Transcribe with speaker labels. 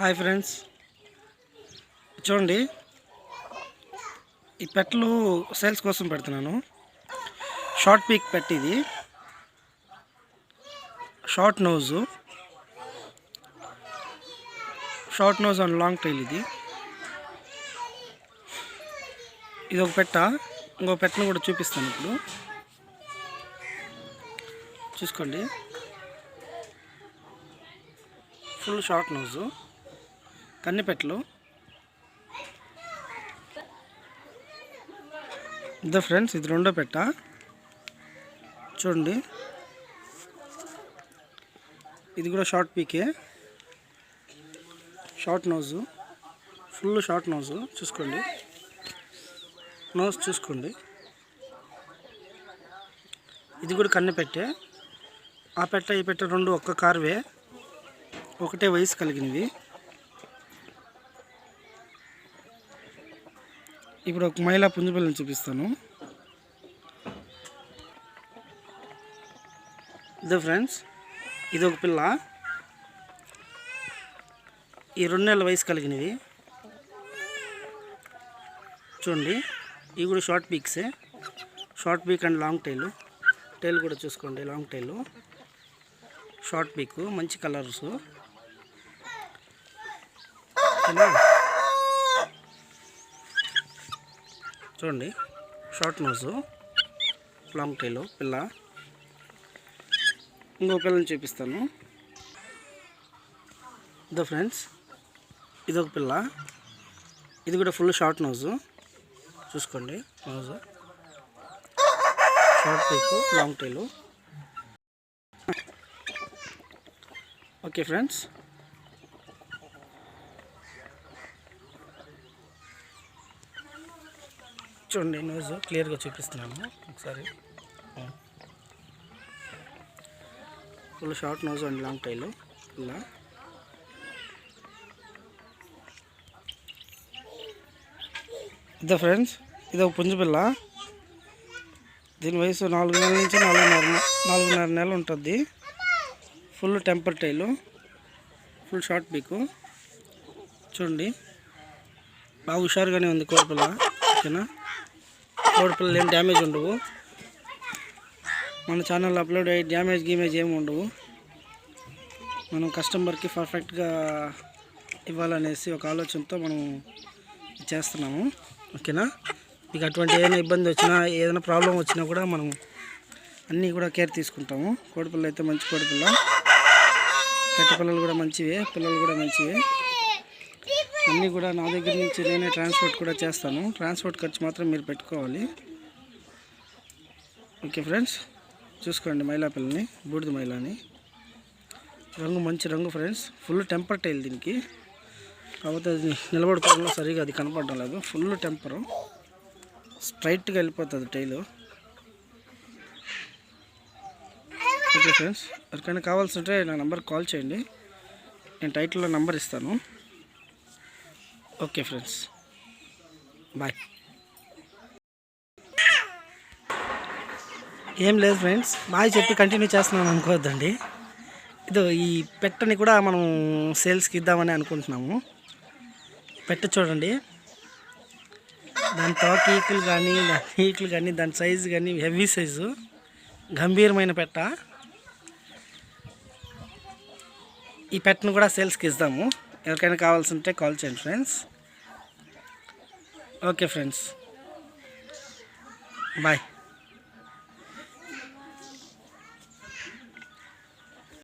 Speaker 1: Hi friends. చూడండి ఈ పెట్టలు సేల్స్ కోసం పెడుతున్నాను. షార్ట్ పీక్ పెట్ ఇది. Short nose. Short nose and long tail ఇది. ఇది ఒక పెట్ట. ఇంకో పెట్టను కూడా చూపిస్తాను ఇప్పుడు. చూసుకోండి. Full short nose. కన్నెపెట్టలు. ఇదే ఫ్రెండ్స్ ఇది రెండో పెట్ట. చూడండి. ఇది కూడా షార్ట్ పీకే. Short nose. Full short nose. చూసుకోండి. నోజ్ చూసుకోండి. ఇది కూడా కన్ను పెట్టే ఆ పెట్ట ఈ పెట్ట రెండు ఒక్క కార్వే. ఒకటే వయసు కలిగినవి. ఇప్పుడు ఒక మహిళా పుంజపిల్లని చూపిస్తాను. ఇదో ఫ్రెండ్స్ ఇది ఒక పిల్ల. ఈ రెండు నెలల వయసు కలిగినవి. చూడండి ఇవి కూడా short పీక్సే. Short beak and long tail. Tail కూడా చూసుకోండి లాంగ్ టైల్. షార్ట్ పీక్ మంచి కలర్స్. ఓకేనా? చూడండి. Short nose. లాంగ్ టైలు పిల్ల. ఇంకో పిల్లని చూపిస్తాను. ఇదో ఫ్రెండ్స్ ఇదొక పిల్ల. ఇది కూడా ఫుల్ షార్ట్ నోజు. చూసుకోండి nose. Short type long tail. Okay friends. చూడండి న్యూస్ క్లియర్గా చూపిస్తున్నాను. ఒకసారి. Full short nose and long tail ఇలా. ఇదే ఫ్రెండ్స్ ఇది ఒక పుంజు పిల్ల. దీని వయసు నాలుగు నెలల నుంచి నాలుగున్నర నాలుగున్నర నెలలు ఉంటుంది. Full temper tail full short beak చూడండి. బాగా హుషారుగానే ఉంది కోడిపిల్ల ఓకేనా? కోడిపిల్లలు ఏం డ్యామేజ్ ఉండవు. మన ఛానల్ అప్లోడ్ అయ్యి డ్యామేజ్ గీమేజ్ ఏమి ఉండవు. మనం కస్టమర్కి పర్ఫెక్ట్గా ఇవ్వాలనేసి ఒక ఆలోచనతో మనం చేస్తున్నాము. ఓకేనా? మీకు అటువంటి ఏదైనా ఇబ్బంది వచ్చినా ఏదైనా ప్రాబ్లం వచ్చినా కూడా మనం అన్నీ కూడా కేర్ తీసుకుంటాము. కోడిపిల్ల అయితే మంచి కోడిపిల్ల పెట్ట పిల్లలు కూడా మంచివే పిల్లలు కూడా మంచివే. అన్నీ కూడా నా దగ్గర నుంచి నేనే ట్రాన్స్పోర్ట్ కూడా చేస్తాను. ట్రాన్స్పోర్ట్ ఖర్చు మాత్రం మీరు పెట్టుకోవాలి. ఓకే ఫ్రెండ్స్ చూసుకోండి మైలా పిల్లని బూడిద మైలాని. రంగు మంచి రంగు ఫ్రెండ్స్ ఫుల్ టెంపర్ టైల్ దీనికి. కాకపోతే అది నిలబడుకోవడంలో సరిగా అది కనపడడం లేదు. Full temper. స్ట్రైట్గా వెళ్ళిపోతుంది టైలు. ఓకే ఫ్రెండ్స్ ఎవరికైనా కావాల్సి ఉంటే నా నెంబర్ కాల్ చేయండి. నేను టైటిల్లో నెంబర్ ఇస్తాను. Okay friends. బాయ్. ఏం లేదు ఫ్రెండ్స్. బాయ్ చెప్పి కంటిన్యూ చేస్తున్నాను అనుకోవద్దండి. ఇదో ఈ పెట్టని కూడా మనం సేల్స్కి ఇద్దామని అనుకుంటున్నాము. పెట్ట చూడండి. దాని తోక ఈకులు కానీ దాని ఈకులు కానీ దాని సైజు కానీ హెవీ సైజు. గంభీరమైన పెట్ట. ఈ పెట్టను కూడా సేల్స్కి ఇద్దాము. ఎవరికైనా కావాల్సి ఉంటే కాల్ చేయండి ఫ్రెండ్స్. Okay friends. బాయ్.